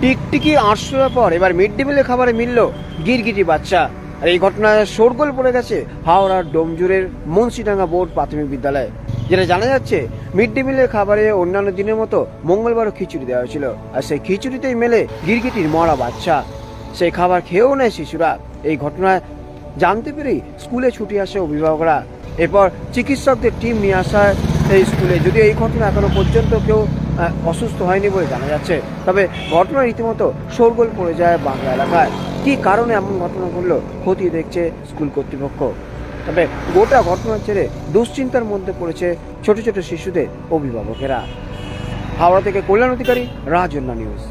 টিকটিকি আটশোর পর এবার মিড ডে মিলের খাবারে মিলল গিরগিটি বাচ্চা। আর এই ঘটনায় শোরগোল পড়ে গেছে হাওড়ার ডোমজুরের মুন্সিডাঙ্গা বোর্ড প্রাথমিক বিদ্যালয়ে। যেটা জানা যাচ্ছে, মিড ডে মিলের খাবারে অন্যান্য দিনের মতো মঙ্গলবারও খিচুড়ি দেওয়া হয়েছিল। আর সেই খিচুড়িতেই মেলে গিরগিটির মরা বাচ্চা। সেই খাবার খেয়েও নেয় শিশুরা। এই ঘটনায় জানতে পেরেই স্কুলে ছুটি আসে অভিভাবকরা। এরপর চিকিৎসকদের টিম নিয়ে আসায় এই স্কুলে। যদি এই ঘটনা এখনও পর্যন্ত কেউ অসুস্থ হয়নি বলে জানা যাচ্ছে। তবে ঘটনা রীতিমতো শোরগোল পড়ে যায় বাংলা এলাকায়। কী কারণে এমন ঘটনা ঘটলো, খতিয়ে দেখছে স্কুল কর্তৃপক্ষ। তবে গোটা ঘটনার ছেড়ে দুশ্চিন্তার মধ্যে পড়েছে ছোট ছোট শিশুদের অভিভাবকেরা। হাওড়া থেকে Kalyan Adhikari Rajanna news.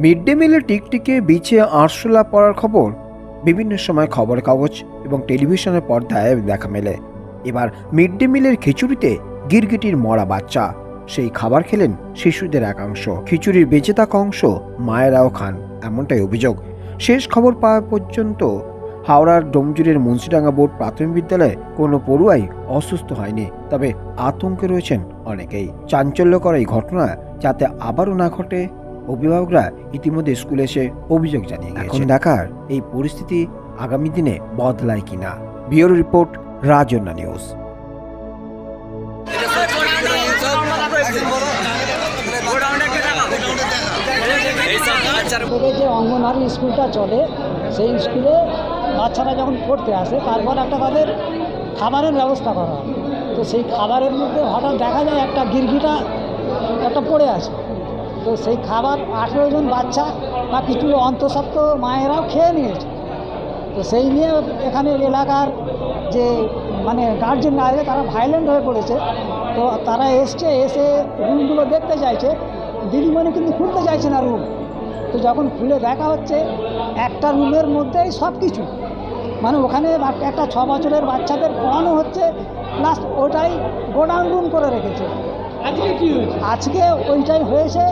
Mid day মিলের টিকটিকে বিছে আরশোলা পড়ার খবর? বিভিন্ন সময় খবর কাগজ এবং টেলিভিশনের পর্দায় দেখা মেলে। এবার মিড ডে মিলের খিচুড়িতে গিরগিটির মরা বাচ্চা। সেই খাবার খেলেন শিশুদের একাংশ খিচুড়ির বেঁচে থাকা অংশ মায়েরাও খান, এমনটাই অভিযোগ। শেষ খবর পাওয়া পর্যন্ত হাওড়ার ডোমজুরের মুন্সিডাঙ্গা বোর্ড প্রাথমিক বিদ্যালয়ে কোনো পড়ুয়াই অসুস্থ হয়নি, তবে আতঙ্কে রয়েছেন অনেকেই। চাঞ্চল্যকর এই ঘটনা যাতে আবারও না ঘটে, অভিভাবকরা ইতিমধ্যে স্কুলে এসে অভিযোগ জানিয়ে এখন দেখার এই পরিস্থিতি আগামী দিনে বদলায় কিনা? Bureau report Rajanna news. থেকে যে অঙ্গনওয়াড়ি স্কুলটা চলে, সেই স্কুলে বাচ্চারা যখন পড়তে আসে, তারপর একটা তাদের খাবারের ব্যবস্থা করা হয়। তো সেই খাবারের মধ্যে হঠাৎ দেখা যায় একটা গিরগিটা একটা পড়ে আছে। তো সেই খাবার আঠেরো জন বাচ্চা বা কিছু অন্তঃসত্ত্ব মায়েরাও খেয়ে নিয়েছে। তো সেই নিয়ে এখানে এলাকার যে মানে গার্জেনরা আছে, তারা ভাইলেন্ট হয়ে পড়েছে। তো তারা এসছে, এসে রুমগুলো দেখতে চাইছে। দিদিমণি কিন্তু খুলতে চাইছে না রুম তো যখন খুলে দেখা হচ্ছে একটা রুমের মধ্যেই সব কিছু। মানে ওখানে একটা ছ বছরের বাচ্চাদের পড়ানো হচ্ছে প্লাস ওটাই গোডাউন রুম করে রেখেছে। আজকে কি হয়েছে? আজকে ওইটাই হয়েছে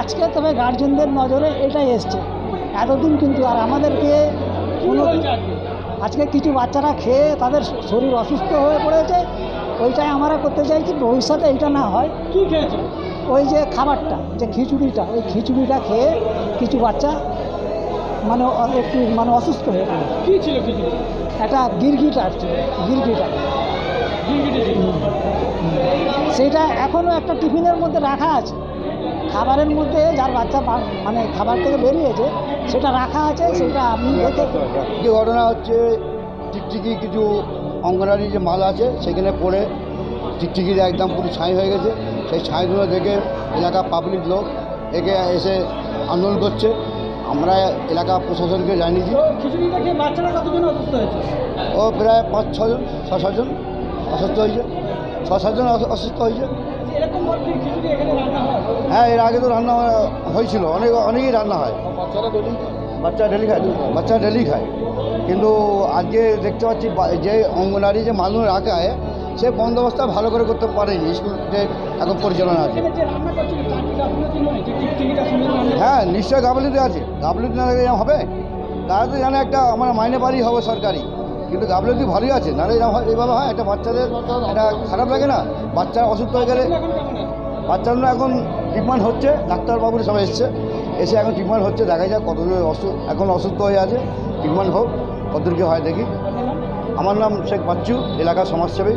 আজকে তবে গার্জেনদের নজরে এটাই এসছে। এতদিন কিন্তু আর আমাদেরকে আজকে? আজকে কিছু বাচ্চারা খেয়ে তাদের শরীর অসুস্থ হয়ে পড়েছে ওইটাই আমরা করতে চাইছি ভবিষ্যতে এইটা না হয়। কি খেয়েছে? ওই যে খাবারটা যে খিচুড়িটা ওই খিচুড়িটা খেয়ে কিছু বাচ্চা মানে একটু মানে অসুস্থ হয়ে পড়ে। কি ছিল কিছু একটা গিরগিট আর কি গিরগিটা সেটা এখনও একটা টিফিনের মধ্যে রাখা আছে। খাবারের মধ্যে যার বাচ্চা মানে খাবার থেকে বেরিয়েছে সেটা রাখা আছে সেটা আপনি দেখে যে ঘটনা হচ্ছে? টিকটিকি কিছু অঙ্গনারী যে মাল আছে সেখানে পড়ে টিকটিকির একদম পুরো ছাই হয়ে গেছে। সেই ছাইগুলো দেখে এলাকা পাবলিক লোক একে এসে আন্দোলন করছে। আমরা এলাকা প্রশাসনকে জানিয়েছি। ও প্রায় পাঁচ ছজন ছ সাতজন অসুস্থ হয়েছে। ছ সাতজন অসুস্থ হয়েছে। হয়, এর আগে তো রান্না হয়েছিল। অনেক, অনেকই রান্না হয়। বাচ্চা ডেলি খায় বাচ্চা ডেলি খায়। কিন্তু আজকে দেখতে পাচ্ছি যে অঙ্গনারী যে মানুষ রাখা হয় সে বন্দোবস্ত ভালো করে করতে পারেনি স্কুল যে এখন পরিচালনা আছে। হ্যাঁ নিশ্চয় গাফলিতে আছে, গাফলিতে না হবে? তারা তো জানে একটা আমার মাইনে বাড়ি হবে সরকারি, কিন্তু গাফলিতে ভালোই আছে নাহলে এইভাবে হয় একটা বাচ্চাদের একটা খারাপ লাগে না? বাচ্চারা অসুস্থ হয়ে গেলে কেমন এখন ট্রিটমেন্ট হচ্ছে, ডাক্তারবাবুর সবাই এসছে, এসে এখন ট্রিটমেন্ট হচ্ছে, দেখা যাক কতদূর অসুখ এখন অসুস্থ হয়ে আছে ট্রিটমেন্ট হোক, কতদূর কি হয় দেখি। আমার নাম শেখ বাচ্চু, এলাকার সমাজসেবী।